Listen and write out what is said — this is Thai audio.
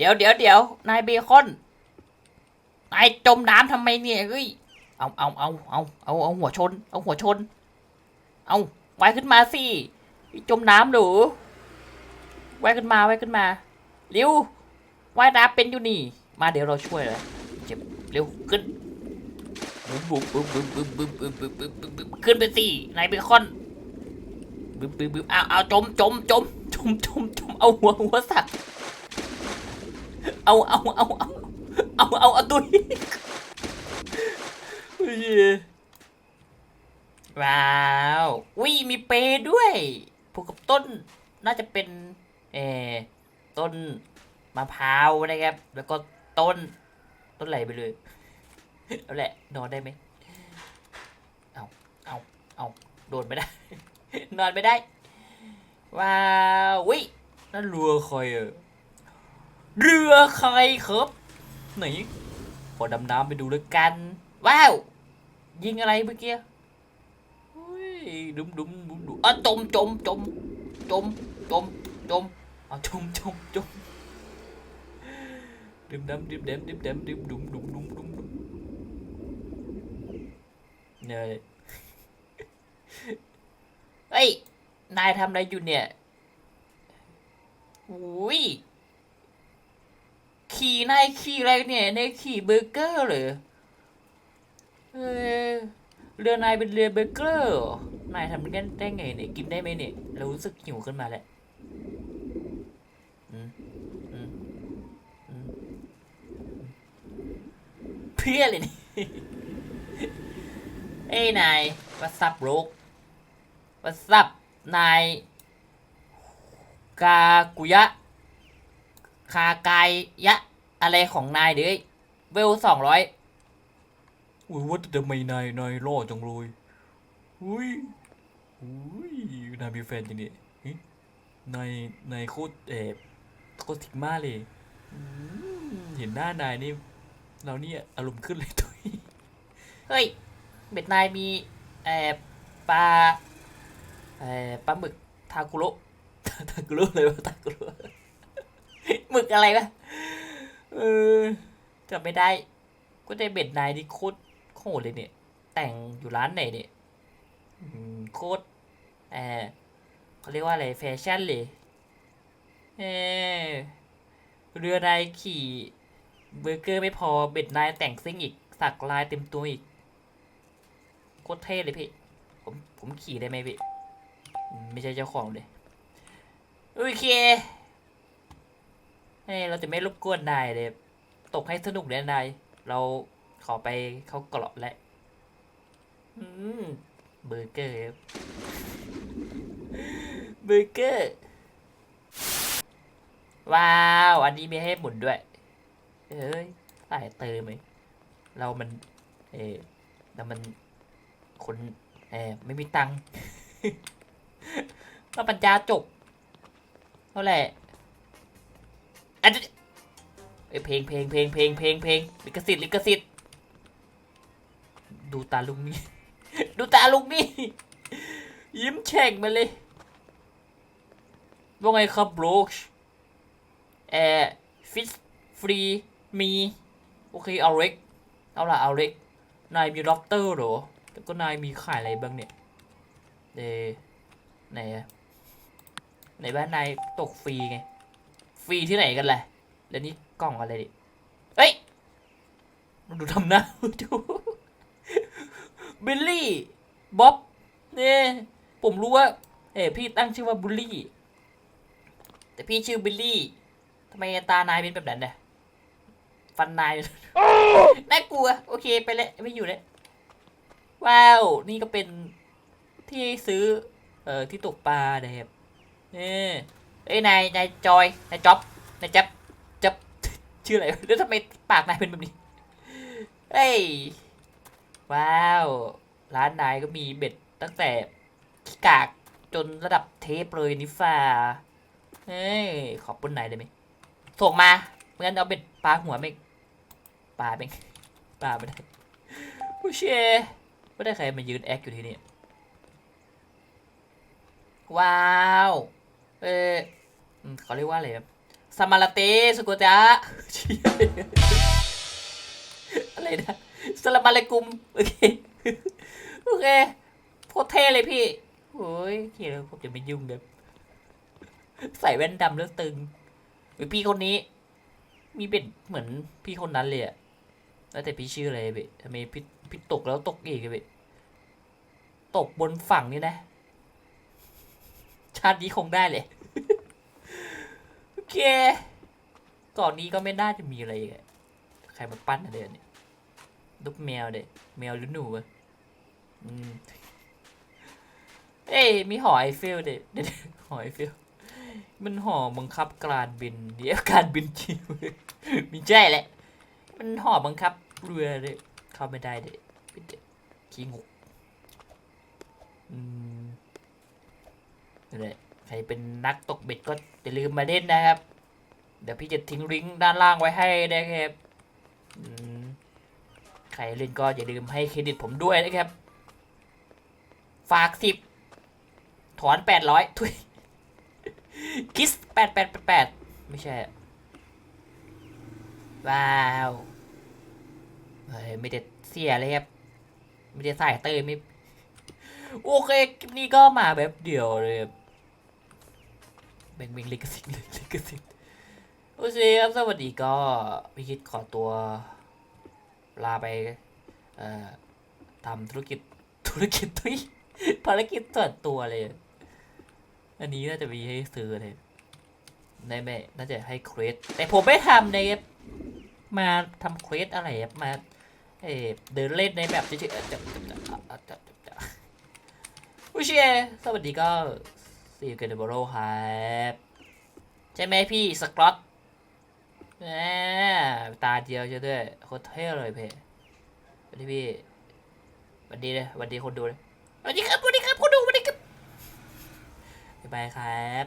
เดี๋ยวเดี๋ยวเดี๋ยวนายเบคอน นายจมน้ำทำไมเนี่ยเฮ้ย เอาเอาเอาเอาเอาเอาหัวชน เอาหัวชน เอาไว่ายขึ้นมาสิ จมน้ำหรือว่ายขึ้นมาว่ายขึ้นมา เร็วว่ายน้ำเป็นอยู่นี่ มาเดี๋ยวเราช่วยเลย เจ็บ เร็วขึ้นบึ้มบึ้มบึ้มบึ้มบึ้มบึ้มบึ้มบึ้มบึ้มบึ้มบึ้มขึ้นไปสินายเบคอนบึ้มบึ้มบึ้มเอาเอาจมจมจมจมจมจมเอาหัวหัวสัก เอาเอาเอาเอาเอาเอาเอาตุยเฮ้ยว้าววิมีเปย์ด้วยผูกกับต้นน่าจะเป็นเออต้นมะพร้าวนะครับ แล้วก็ต้น ต้นไหลไปเลยเอาแหละนอนได้ไหมเอาเอาเอาโดดไม่ได้ นอนไม่ได้ ว้าววินั่นรือใครอะ เรือใครครับไหนขอดำน้ำไปดูแล้วกัน ว้าว ยิงอะไรเมื่อกี้ดุมดุมดุมดุมอะจมจมจมจมจมจมเอาจมจมจมดิมดำดิมเดมดิมเดมดิมดุมดุมดุมดุมดุมเนี่ยเฮ้ย นายทำอะไรอยู่เนี่ยโอ้ ขี่นายขี่อะไรเนี่ยนายขี่เบอร์เกอร์เหรอเออเรือนายเป็นเรือเบอร์เกอร์นายทำกันได้ไงเนี่ยกินได้ไหมเนี่ยเรารู้สึกหิวขึ้นมาแล้วเพื่อเลยนี่เอ้ยนายวัสับโรกวัสับนายกากุยะคาไกยะ อะไรของนายเด้ยเวลสองร้อยอุ้ยว่าแต่ทำไมนายนายล่อจังเลยอุ้ยอุ้ยนายมีแฟนจริงเนี่ยเฮ้ยนายนายโคตรเอบโคตรทิกมาเลยอืมเห็นหน้านายนี่เราเนี่ยอารมณ์ขึ้นเลยทุยเฮ้ยเบ็ดนายมีเออปลาเออปลาหมึกทาคุโระทาคุโระเลยวะทาคุโระหมึกอะไรวะ เออจำไม่ได้ ก็ได้เบ็ดนายนี่โคตรโคตรเลยเนี่ย แต่งอยู่ร้านไหนเนี่ยโคตรเออเขาเรียกว่าอะไรแฟชั่นเลยเออเรือนายขี่เบอร์เกอร์ไม่พอเบ็ดนายแต่งซิ่งอีก สักลายเต็มตัวอีกโคตรเท่เลยพี่ ผมผมขี่ได้ไหมพี่ ไม่ใช่เจ้าของเลย โอเค เฮ้เราจะไม่รบกวนนายเลย ตกให้สนุกเลยนาย เราขอไปเขาเกาะแล้วอืมเบอร์เกอร์ครับเบอร์เกอร์ ว้าว อันนี้มีให้หมุนด้วยเฮ้ยสายเติมไหมเรามัน เออเรามัน คนเออไม่มีตังค์เราปัญญาจบเท่าไหร่ อันเอ้ยเพลงเพลงเพลงเพลงเพลงเพลงลิขสิทธิ์ลิขสิทธิ์ดูตาลุงนี่ ดูตาลุงนี่ ยิ้มแฉ่งมาเลย ว่าไงครับโบรชแอร์ฟิสฟรีมี โอเคเอาเร็ก เอาละเอาเร็ก นายมีด็อกเตอร์เหรอ แล้วก็นายมีขายอะไรบ้างเนี่ยเดไหนอะไหนบ้านนายตกฟรีไง ฟรีที่ไหนกันแหละแล้วนี่กล่องอะไรดิเฮ้ยมันดูทำหน้าดูบิลลี่บ๊อบเนี่ยผมรู้ว่า เอ๋พี่ตั้งชื่อว่าบุลลี่ แต่พี่ชื่อบิลลี่ทำไมตานายเป็นแบบนั้นเนี่ยฟันนายน่ากลัว โอเคไปเลยไม่อยู่เลยว้าว นี่ก็เป็นที่ซื้อ เอ่อ ที่ตกปลานะครับเนี่ย เอ้ยนายนายจอยนายจ๊อบนายจับจับชื่ออะไรแล้วทำไมปากนายเป็นแบบนี้เฮ้ยว้าว ร้านนายก็มีเบ็ดตั้งแต่ขี้กากจนระดับเทปเลยนิฟ่าเฮ้ยขอบคุณนายได้ไหมส่งมาเมื่อนั้นเอาเบ็ดปลาหัวไม่ปลาเป็นปลาไม่ได้ผู้เช่ไม่ได้ใครมายืนแอคอยู่ที่นี่ว้าว เออเขาเรียกว่าอะไรครับสมาลาเตสกุตะอะไรนะสลามอะลัยกุม โอเค โอเคโคตรเท่เลยพี่โอ้ยเขียนผมจะไม่ยุ่งเด้อใส่แว่นดำแล้วตึงพี่คนนี้ มีเป็นเหมือนพี่คนนั้นเลยอะแล้วแต่พี่ชื่ออะไรเบะทำไมพี่พี่ตกแล้วตกอีกเบะตกบนฝั่งนี่นะ ชาตินี้คงได้เลย โอเค ก่อนนี้ก็ไม่น่าจะมีอะไรใครมาปั้นอะไรเนี่ยลูกแมวเด็แมวหรือหนูอะเอ้ยมีหอไอเฟลเด็ดหอไอเฟลมันหอบังคับการบินเดี๋ยวการบินจิวมีใช่แหละ มันหอบังคับเรือเลยเข้าไม่ได้เด็ปิดเด็ขี้งกอืม นั่นแหละใครเป็นนักตกเบ็ดก็อย่าลืมมาเล่นนะครับ เดี๋ยวพี่จะทิ้งลิงก์ด้านล่างไว้ให้นะครับใครเล่นก็อย่าลืมให้เครดิตผมด้วยนะครับ ฝากสิบถอนแปดร้อยทุยคิสแปดแปดแปดแปดไม่ใช่ ว้าวเฮ้ยไม่ได้เสียเลยครับ ไม่ได้ใส่เตยไม่ โอเค คลิปนี้ก็มาแบบเดียวเลยครับ บ่งเบ่งลิขสิทธิ์เลยลิขสิทธิ์โอเคครับสวัสดีก็พี่คิดขอตัวลาไปเอ่อทำธุรกิจธุรกิจทุยภารกิจส่วนตัวเลย อันนี้น่าจะมีให้ซื้อเลยได้ไหมน่าจะให้เควสแต่ผมไม่ทำในมาทำเควสอะไรมาเออเดินเล่นในแบบเฉยๆเอะจะจะจะจะจะจะผู้เชียร์สวัสดีก็ ซีกันเดบโรครับใช่ไหมพี่สกอตแหมตาเดียวเช่ด้วยโคตรเท่เลยเพ่สวัสดีพี่สวัสดีเลยสวัสดีคนดูเลยสวัสดีครับสวัสดีครับคนดูสวัสดีครับบ๊ายบายครับ